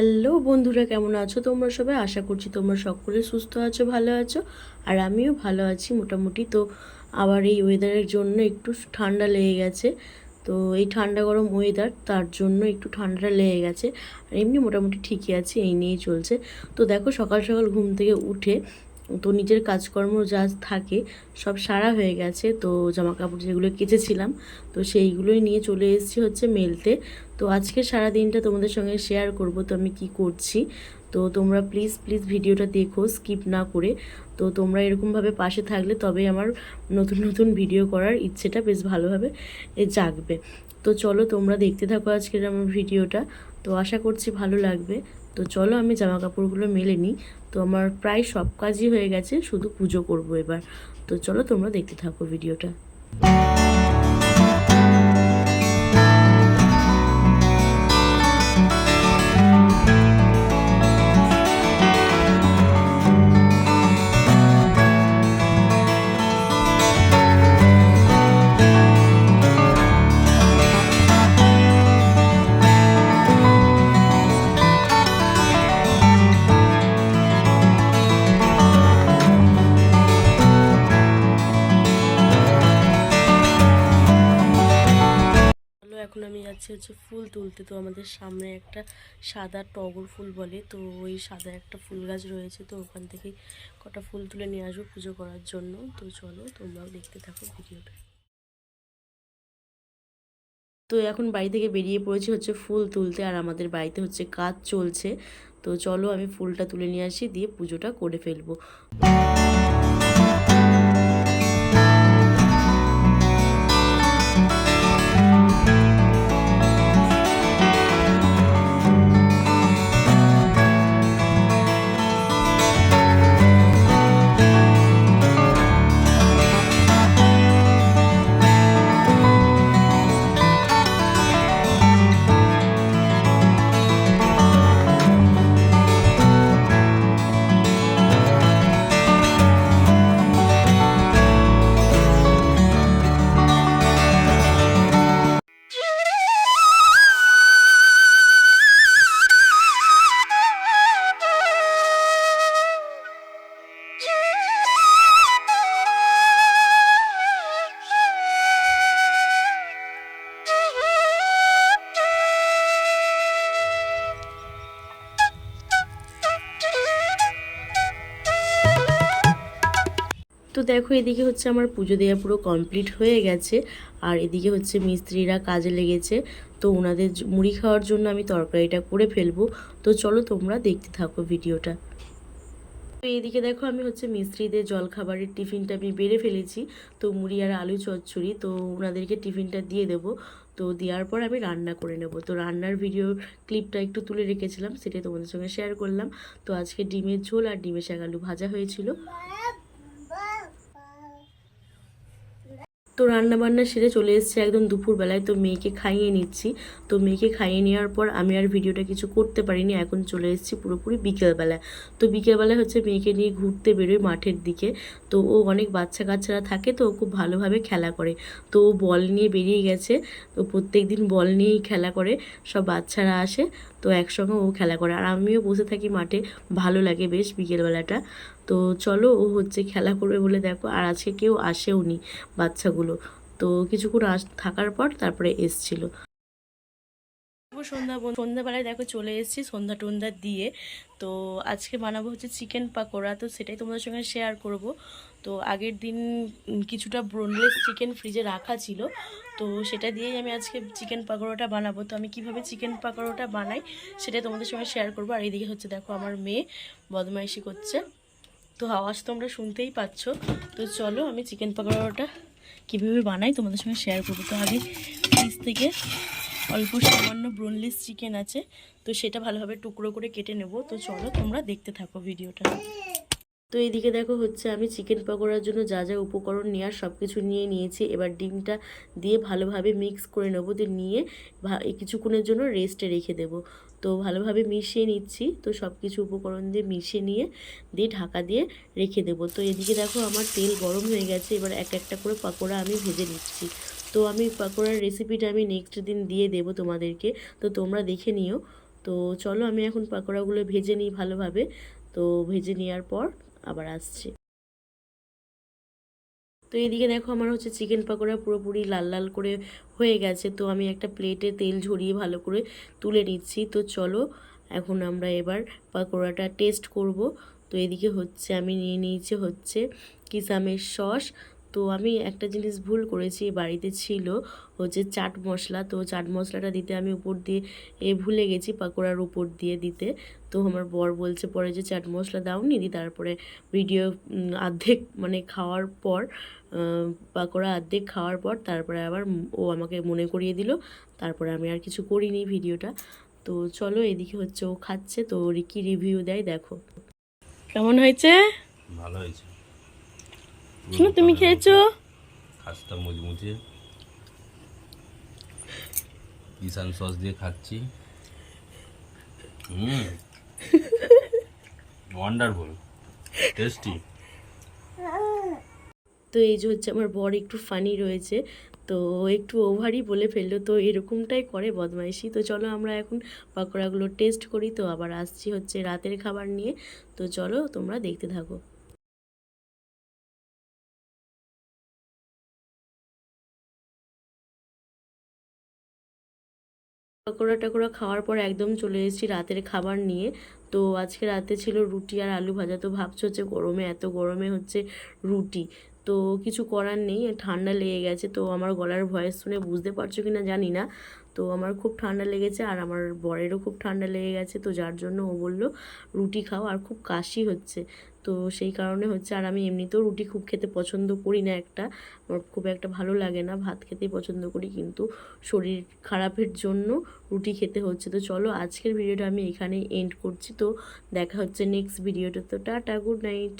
Hello বন্ধুরা, কেমন আছো তোমরা সবাই? আশা করছি তোমরা সকলে সুস্থ আছো, ভালো আছো। আর আমিও ভালো আছি মোটামুটি। তো আবার এই ওয়েদারের জন্য একটু ঠান্ডা লেগে গেছে। তো এই ঠান্ডা গরম ওয়েদার তার জন্য একটু ঠান্ডাটা লেগে গেছে। আর এমনি মোটামুটি ঠিকই আছে, এই নিয়েই চলছে। তো দেখো সকাল সকাল ঘুম থেকে উঠে তো নিজের কাজকর্ম যা থাকে সব সারা হয়ে গেছে। তো জামা কাপড় যেগুলো কেচেছিলাম, তো সেইগুলোই নিয়ে চলে এসেছি হচ্ছে মেলতে। তো আজকে সারা দিনটা তোমাদের সঙ্গে শেয়ার করব, তো আমি কি করছি। তো তোমরা প্লিজ প্লিজ ভিডিওটা দেখো স্কিপ না করে। তো তোমরা এরকমভাবে পাশে থাকলে তবে আমার নতুন নতুন ভিডিও করার ইচ্ছেটা বেশ ভালোভাবে জাগবে। তো চলো তোমরা দেখতে থাকো আজকের আমার ভিডিওটা। তো আশা করছি ভালো লাগবে। তো চলো আমি জামা কাপড়গুলো মেলে নিই। তো আমার প্রায় সব কাজই হয়ে গেছে, শুধু পুজো করব এবার। তো চলো তোমরা দেখতে থাকো ভিডিওটা। এখন আমি যাচ্ছি হচ্ছে ফুল তুলতে। তো আমাদের সামনে একটা সাদা টগর ফুল বলে। তো ওই সাদা একটা ফুল গাছ রয়েছে। তো ওখান থেকেই কটা ফুল তুলে নিয়ে আসব পুজো করার জন্য। তো চলো তোমরাও দেখতে থাকো ভিডিওটা। তো এখন বাড়ি থেকে বেরিয়ে পড়েছি হচ্ছে ফুল তুলতে। আর আমাদের বাড়িতে হচ্ছে কাজ চলছে। তো চলো আমি ফুলটা তুলে নিয়ে আসি, দিয়ে পুজোটা করে ফেলব। তো দেখো, এদিকে হচ্ছে আমার পুজো দেওয়া পুরো কমপ্লিট হয়ে গেছে। আর এদিকে হচ্ছে মিস্ত্রিরা কাজে লেগেছে। তো ওনাদের মুড়ি খাওয়ার জন্য আমি তরকারিটা করে ফেলব। তো চলো তোমরা দেখতে থাকো ভিডিওটা। তো এইদিকে দেখো, আমি হচ্ছে মিস্ত্রিদের জলখাবারের টিফিনটা আমি বেড়ে ফেলেছি। তো মুড়ি আর আলু চচ্চড়ি, তো ওনাদেরকে টিফিনটা দিয়ে দেবো। তো দেওয়ার পর আমি রান্না করে নেব। তো রান্নার ভিডিও ক্লিপটা একটু তুলে রেখেছিলাম, সেটাই তোমাদের সঙ্গে শেয়ার করলাম। তো আজকে ডিমের ঝোল আর ডিমের শাক আলু ভাজা হয়েছিল। তো রান্না বান্না সেরে চলে এসেছে একদম দুপুরবেলায়, তো মেয়েকে খাইয়ে নিচ্ছি। তো মেয়েকে খাইয়ে নেওয়ার পর আমি আর ভিডিওটা কিছু করতে পারিনি, এখন চলে এসেছি পুরোপুরি বিকেলবেলায়। তো বিকেলবেলায় হচ্ছে মেয়েকে নিয়ে ঘুরতে বেরোয় মাঠের দিকে। তো ও অনেক বাচ্চা কাচ্চারা থাকে, তো ও খুব ভালোভাবে খেলা করে। তো ও বল নিয়ে বেরিয়ে গেছে, তো প্রত্যেক দিন বল নিয়েই খেলা করে, সব বাচ্চারা আসে, তো একসঙ্গে ও খেলা করে। আর আমিও বসে থাকি মাঠে, ভালো লাগে বেশ বিকেলবেলাটা। তো চলো ও হচ্ছে খেলা করবে বলে দেখো, আর আজকে কেউ আসেও নি বাচ্চাগুলো। তো কিছুক্ষণ আস, থাকার পর তারপরে এসছিল। সন্ধ্যা সন্ধ্যাবেলায় দেখো চলে এসেছি সন্ধ্যা টন্ধ্যা দিয়ে। তো আজকে বানাবো হচ্ছে চিকেন পাকোড়া। তো সেটাই তোমাদের সঙ্গে শেয়ার করব। তো আগের দিন কিছুটা ব্রোনলেস চিকেন ফ্রিজে রাখা ছিল। তো সেটা দিয়েই আমি আজকে চিকেন পাকোড়াটা বানাবো। তো আমি কীভাবে চিকেন পাকোড়াটা বানাই সেটাই তোমাদের সঙ্গে শেয়ার করব। আর এইদিকে হচ্ছে দেখো আমার মেয়ে বদমাইশি করছে। তো আওয়াজ তোমরা শুনতেই পাচ্ছ। তো চলো আমি চিকেন পকোড়াটা কীভাবে বানাই তোমাদের সঙ্গে শেয়ার করব। তো আগে ফ্রিজ থেকে অল্প সামান্য ব্রোনলেস চিকেন আছে, তো সেটা ভালোভাবে টুকরো করে কেটে নেব। তো চলো তোমরা দেখতে থাকো ভিডিওটা। তো এইদিকে দেখো হচ্ছে আমি চিকেন পকোড়ার জন্য যা যা উপকরণ নেওয়ার সব কিছু নিয়ে নিয়েছি। এবার ডিমটা দিয়ে ভালোভাবে মিক্স করে নেব। দিয়ে নিয়ে কিছুক্ষণের জন্য রেস্টে রেখে দেবো। তো ভালোভাবে মিশিয়ে নিচ্ছি। তো সব কিছু উপকরণ দিয়ে মিশিয়ে নিয়ে দিয়ে ঢাকা দিয়ে রেখে দেবো। তো এদিকে দেখো আমার তেল গরম হয়ে গেছে, এবার এক একটা করে পাকোড়া আমি ভেজে নিচ্ছি। তো আমি পাকোড়ার রেসিপিটা আমি নেক্সট দিন দিয়ে দেবো তোমাদেরকে। তো তোমরা দেখে নিও। তো চলো আমি এখন পাকোড়াগুলো ভেজে নিই ভালোভাবে। তো ভেজে নেওয়ার পর আবার আসছি। তো এদিকে দেখো আমার হচ্ছে চিকেন পাকোড়া পুরোপুরি লাল লাল করে হয়ে গেছে। তো আমি একটা প্লেটে তেল ঝরিয়ে ভালো করে তুলে নিচ্ছি। তো চলো, এখন আমরা এবার পাকোড়াটা টেস্ট করব। তো এদিকে হচ্ছে, আমি নিয়ে নিয়েছি হচ্ছে কিসামের সস। তো আমি একটা জিনিস ভুল করেছি বাড়িতে ছিল হচ্ছে চাট মশলা। তো চাট মশলাটা দিতে আমি উপর দিয়ে এ ভুলে গেছি পাকোড়ার উপর দিয়ে দিতে। তো আমার বর বলছে পরে যে চাট মশলা দাওনি দি তারপরে ভিডিও উম, অর্ধেক মানে খাওয়ার পর পাকোড়া অর্ধেক খাওয়ার পর তারপরে আবার ও আমাকে মনে করিয়ে দিল। তারপরে আমি আর কিছু করিনি ভিডিওটা। তো চলো এদিকে হচ্ছে ও খাচ্ছে তো ওর রিভিউ দেয় দেখো। কেমন হয়েছে? ভালো হয়েছে। তুমি খেয়েছো? খাস্তা মুচমুচে। কিষান সস দিয়ে খাচ্ছি। হুম। ওয়ান্ডারফুল টেস্টি তো এই যে হচ্ছে আমার বর একটু ফানি রয়েছে তো একটু ওভারই বলে ফেলল তো এরকমটাই করে বদমাইশি। তো চলো আমরা এখন পাকোড়াগুলো টেস্ট করি তো আবার আসছি হচ্ছে রাতের খাবার নিয়ে। তো চলো তোমরা দেখতে থাকো। পকোড়া টাকোড়া খাওয়ার পর একদম চলে এসেছি রাতের খাবার নিয়ে। তো আজকে রাতে ছিল রুটি আর আলু ভাজা। তো ভাবছ হচ্ছে গরমে, এত গরমে হচ্ছে রুটি। তো কিছু করার নেই ঠান্ডা লেগে গেছে। তো আমার গলার ভয়েস শুনে বুঝতে পারছ কি না জানি না। তো আমার খুব ঠান্ডা লেগেছে, আর আমার বরেরও খুব ঠান্ডা লেগে গেছে। তো যার জন্য ও বলল, রুটি খাও, আর খুব কাশি হচ্ছে। তো সেই কারণে হচ্ছে, আর আমি এমনিতেও রুটি খুব খেতে পছন্দ করি না একটা। আমার খুব একটা ভালো লাগে না, ভাত খেতেই পছন্দ করি। কিন্তু শরীর খারাপের জন্য রুটি খেতে হচ্ছে। তো চলো, আজকের ভিডিওটা আমি এখানেই এন্ড করছি। তো দেখা হচ্ছে নেক্সট ভিডিওটা তো। Tata good night